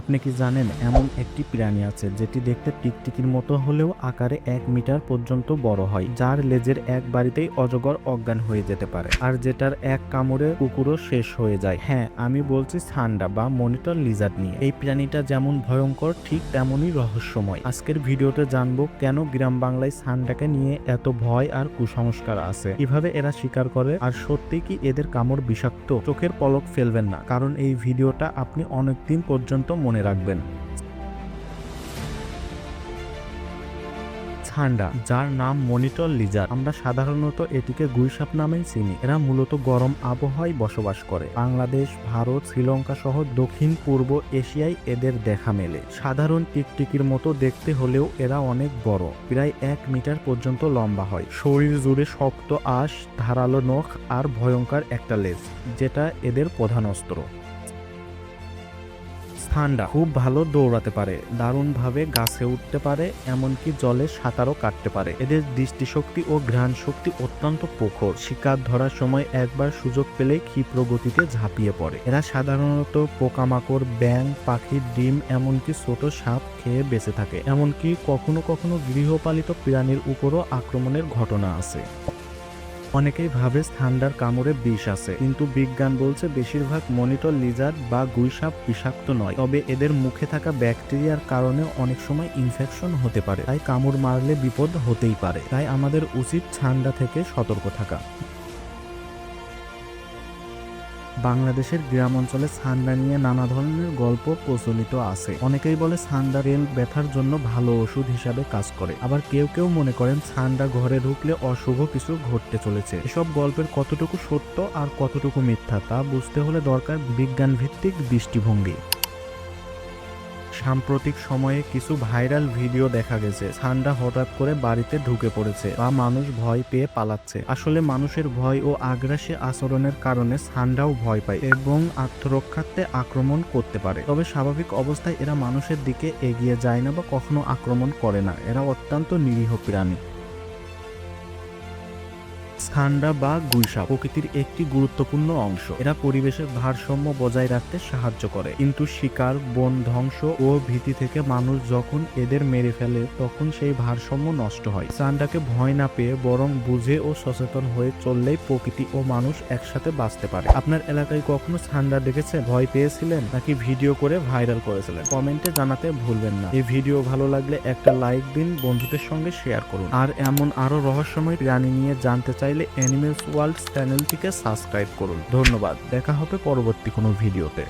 আপনি কি জানেন, এমন একটি প্রাণী আছে যেটি দেখতে টিকটিকির মতো হলেও আকারে এক মিটার পর্যন্ত বড় হয়, যার লেজের এক বাড়িতেই অজগর অজ্ঞান হয়ে যেতে পারে, আর যেটার এক কামড়ে কুকুরও শেষ হয়ে যায়। হ্যাঁ আমি বলছি সান্ডা বা মনিটর লিজার্ড নিয়ে। এই প্রাণীটা যেমন ভয়ঙ্কর, ঠিক তেমনই রহস্যময়। আজকের ভিডিওতে জানব কেন গ্রাম বাংলায় সান্ডাকে নিয়ে এত ভয় আর কুসংস্কার আছে। কীভাবে এরা শিকার করে, আর সত্যি কি এদের কামড় বিষাক্ত? চোখের পলক ফেলবেন না, কারণ এই ভিডিওটা আপনি অনেকদিন পর্যন্ত মনে রাখবেন। ছান্ডা যার নাম মনিটর লিজার। আমরা সাধারণত এটিকে গুইসাপ নামেই চিনি। এরা মূলত গরম আবহাওয়ায় বসবাস করে। বাংলাদেশ, ভারত, শ্রীলঙ্কা সহ দক্ষিণ, পূর্ব এশিয়ায় এদের দেখা মেলে। সাধারণ টিকটিকির মতো দেখতে হলেও এরা অনেক বড়। প্রায় এক মিটার পর্যন্ত লম্বা হয়। শরীর জুড়ে শক্ত আঁশ, ধারালো নখ আর ভয়ঙ্কর একটা লেজ, যেটা এদের প্রধান অস্ত্র। ঠান্ডা। খুব ভালো দৌড়াতে পারে। দারুণভাবে গাছে উঠতে পারে, এমনকি জলে সাঁতারও কাটতে পারে। এদের দৃষ্টিশক্তি ও ঘ্রাণ শক্তি অত্যন্ত প্রখর। শিকার ধরার সময় একবার সুযোগ পেলেই ক্ষিপ্র গতিতে ঝাঁপিয়ে পড়ে। এরা সাধারণত পোকামাকড় ব্যাং পাখির ডিম, এমনকি ছোট সাপ খেয়ে বেঁচে থাকে। এমনকি কখনো কখনো গৃহপালিত প্রাণীর উপরও আক্রমণের ঘটনা আছে। অনেকেই ভাবে স্থান্ডার কামড়ে বিষ আছে, কিন্তু বিজ্ঞান বলছে বেশিরভাগ মনিটর লিজার বা গুইসাপ বিষাক্ত নয়। তবে এদের মুখে থাকা ব্যাকটেরিয়ার কারণে অনেক সময় ইনফেকশন হতে পারে, তাই কামড় মারলে বিপদ হতেই পারে। তাই আমাদের উচিত ঠান্ডা থেকে সতর্ক থাকা। বাংলাদেশের গ্রাম অঞ্চলে ছান্ডা নিয়ে নানা ধরনের গল্প প্রচলিত আছে। অনেকেই বলে সান্ডা রেল ব্যথার জন্য ভালো ওষুধ হিসাবে কাজ করে। আবার কেউ কেউ মনে করেন সান্ডা ঘরে ঢুকলে অশুভ কিছু ঘটতে চলেছে। এসব গল্পের কতটুকু সত্য আর কতটুকু মিথ্যা তা বুঝতে হলে দরকার বিজ্ঞান ভিত্তিক দৃষ্টিভঙ্গি। সাম্প্রতিক সময়ে কিছু ভাইরাল ভিডিও দেখা গেছে। ছান্ডা হঠাৎ করে বাড়িতে ঢুকে পড়েছে বা মানুষ ভয় পেয়ে পালাচ্ছে। আসলে মানুষের ভয় ও আগ্রাসী আচরণের কারণে ছান্ডাও ভয় পায় এবং আত্মরক্ষার্থে আক্রমণ করতে পারে। তবে স্বাভাবিক অবস্থায় এরা মানুষের দিকে এগিয়ে যায় না বা কখনো আক্রমণ করে না। এরা অত্যন্ত নিরীহ প্রাণী। ঠান্ডা বা গুইসা প্রকৃতির একটি গুরুত্বপূর্ণ অংশ। এরা পরিবেশের ভারসাম্য বজায় রাখতে সাহায্য করে। কিন্তু শিকার, বন ধ্বংস ও ভীতি থেকে মানুষ যখন এদের মেরে ফেলে, তখন সেই ভারসাম্য নষ্ট হয়। চান্ডাকে ভয় না পেয়ে বরং বুঝে ও সচেতন হয়ে চললেই প্রকৃতি ও মানুষ একসাথে বাঁচতে পারে। আপনার এলাকায় কখনো ঠান্ডা দেখেছে ভয় পেয়েছিলেন? নাকি ভিডিও করে ভাইরাল করেছিলেন? কমেন্টে জানাতে ভুলবেন না। এই ভিডিও ভালো লাগলে একটা লাইক দিন, বন্ধুদের সঙ্গে শেয়ার করুন। আর এমন আরও রহস্যময় প্রাণী নিয়ে জানতে চাইলে অ্যানিমেলস ওয়ার্ল্ড চ্যানেলটিকে সাবস্ক্রাইব করুন। ধন্যবাদ। দেখা হবে পরবর্তী কোনো ভিডিওতে